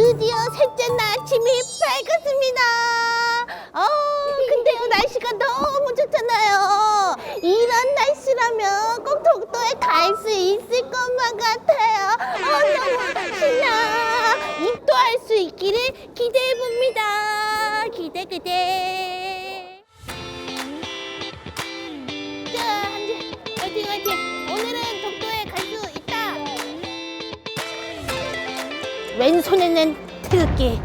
셋째 날 아침이 밝았습니다. 어, 근데요 날씨가 너무 좋잖아요. 이런 날씨라면 꼭 독도에 갈 수 있을 것만 같아요. 어, 너무 신나. 입도할 수 있기를 기대해 봅니다. 기대 기대. 왼손에는 태극기,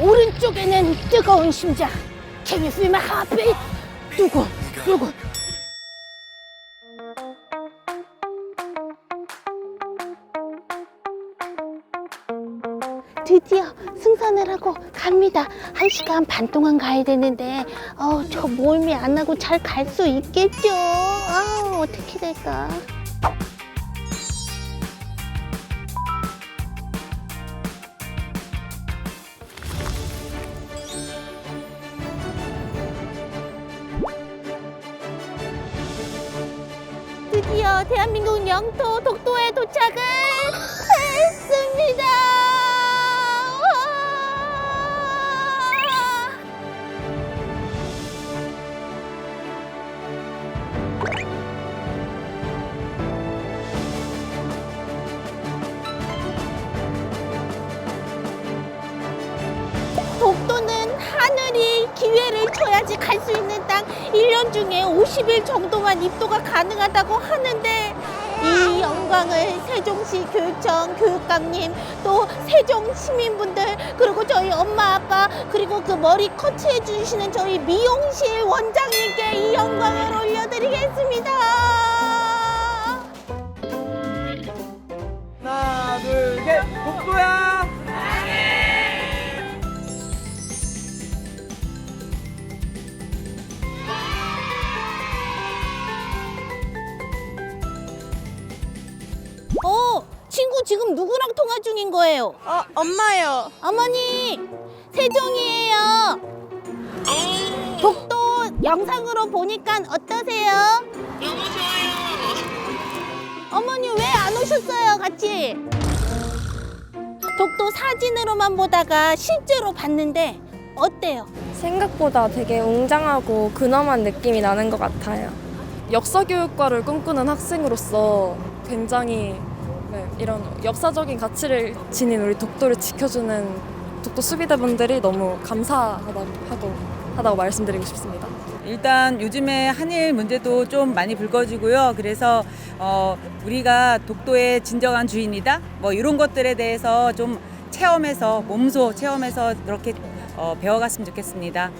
오른쪽에는 뜨거운 심장. Can you feel my heartbeat? 두고, 두고. 드디어 승선을 하고 갑니다. 한 시간 반 동안 가야 되는데, 어, 저 모임이 안 하고 잘 갈 수 있겠죠? 아, 어떻게 될까? 대한민국 영토 독도에 도착을 기회를 줘야지 갈 수 있는 땅 1년 중에 50일 정도만 입도가 가능하다고 하는데 이 영광을 세종시 교육청 교육감님 또 세종 시민분들 그리고 저희 엄마 아빠 그리고 그 머리 커트해 주시는 저희 미용실 원장님께 이 영광을 올려드리겠습니다. 하나, 둘, 셋. 지금 누구랑 통화 중인 거예요? 어, 엄마요. 어머니, 세종이에요. 독도 영상으로 보니까 어떠세요? 너무 좋아요. 어머니 왜 안 오셨어요, 같이? 독도 사진으로만 보다가 실제로 봤는데 어때요? 생각보다 되게 웅장하고 근엄한 느낌이 나는 것 같아요. 역사 교육과를 꿈꾸는 학생으로서 굉장히 네, 이런 역사적인 가치를 지닌 우리 독도를 지켜주는 독도 수비대분들이 너무 감사하다고 하고 하다고 말씀드리고 싶습니다. 일단 요즘에 한일 문제도 좀 많이 불거지고요. 그래서 어, 우리가 독도의 진정한 주인이다. 뭐 이런 것들에 대해서 좀 체험해서 몸소 체험해서 그렇게 어, 배워갔으면 좋겠습니다.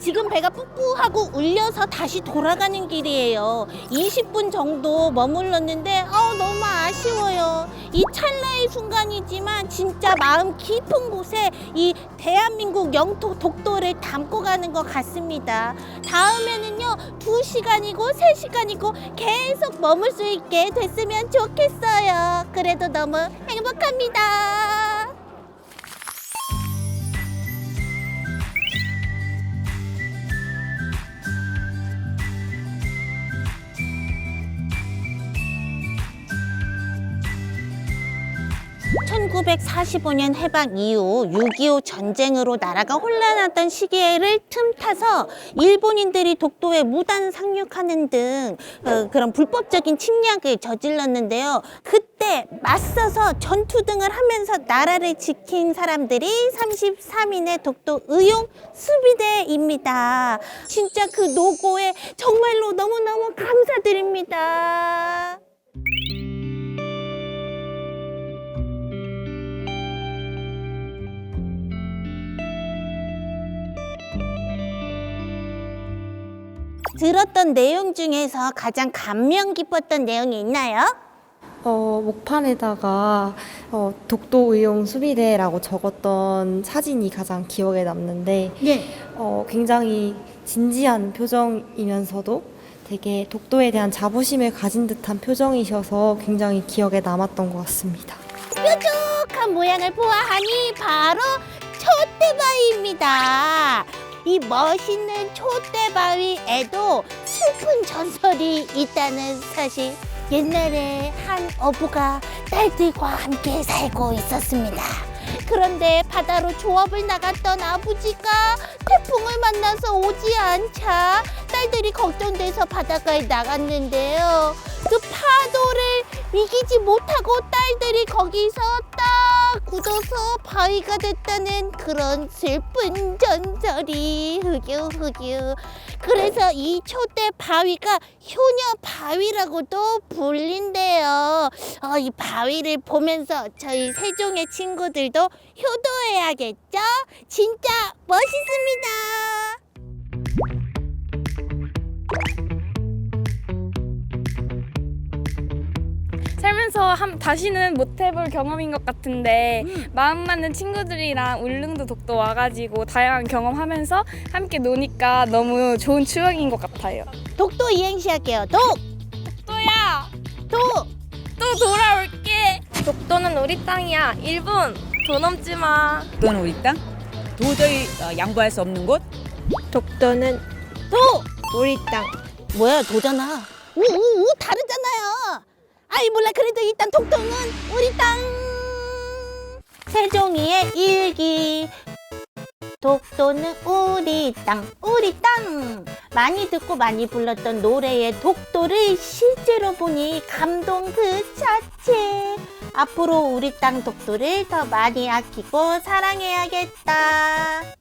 지금 배가 뿌뿌하고 울려서 다시 돌아가는 길이에요. 20분 정도 머물렀는데 어, 너무 아쉬워요. 이 찰나의 순간이지만 진짜 마음 깊은 곳에 이 대한민국 영토 독도를 담고 가는 것 같습니다. 다음에는요, 두시간이고세시간이고 계속 머물 수 있게 됐으면 좋겠어요. 그래도 너무 행복합니다. (1945년) 해방 이후 (6.25) 전쟁으로 나라가 혼란하던 시기를 틈타서 일본인들이 독도에 무단 상륙하는 등 어, 그런 불법적인 침략을 저질렀는데요 그때 맞서서 전투 등을 하면서 나라를 지킨 사람들이 (33인의) 독도 의용 수비대입니다 진짜 그 노고에 정말로 너무너무 감사드립니다. 들었던 내용 중에서 가장 감명 깊었던 내용이 있나요? 어, 목판에다가 어, 독도 의용 수비대라고 적었던 사진이 가장 기억에 남는데 네. 어, 굉장히 진지한 표정이면서도 되게 독도에 대한 자부심을 가진 듯한 표정이셔서 굉장히 기억에 남았던 것 같습니다. 뾰족한 모양을 보아하니 바로 촛대바위입니다. 이 멋있는 촛대바위에도 슬픈 전설이 있다는 사실. 옛날에 한 어부가 딸들과 함께 살고 있었습니다. 그런데 바다로 조업을 나갔던 아버지가 태풍을 만나서 오지 않자 딸들이 걱정돼서 바닷가에 나갔는데요. 그 파도를 이기지 못하고 딸들이 거기서 딱 굳어서 바위가 됐다는 그런 슬픈 전설이 흐규. 그래서 이 초대 바위가 효녀 바위라고도 불린대요. 어, 이 바위를 보면서 저희 세종의 친구들도 효도해야겠죠? 진짜 멋있습니다. 살면서 한, 다시는 못 해볼 경험인 것 같은데 마음 맞는 친구들이랑 울릉도 독도 와가지고 다양한 경험하면서 함께 노니까 너무 좋은 추억인 것 같아요. 독도 이행시 할게요. 독! 또야 독! 또 돌아올게. 독도는 우리 땅이야. 1분 더 넘지 마. 독도는 우리 땅. 도저히 어, 양보할 수 없는 곳. 독도는 독! 우리 땅. 뭐야 도잖아. 우우우 다르잖아요. 아이 몰라 그래도 일단 독도는 우리 땅. 세종이의 일기. 독도는 우리 땅, 우리 땅. 많이 듣고 많이 불렀던 노래의 독도를 실제로 보니 감동 그 자체. 앞으로 우리 땅 독도를 더 많이 아끼고 사랑해야겠다.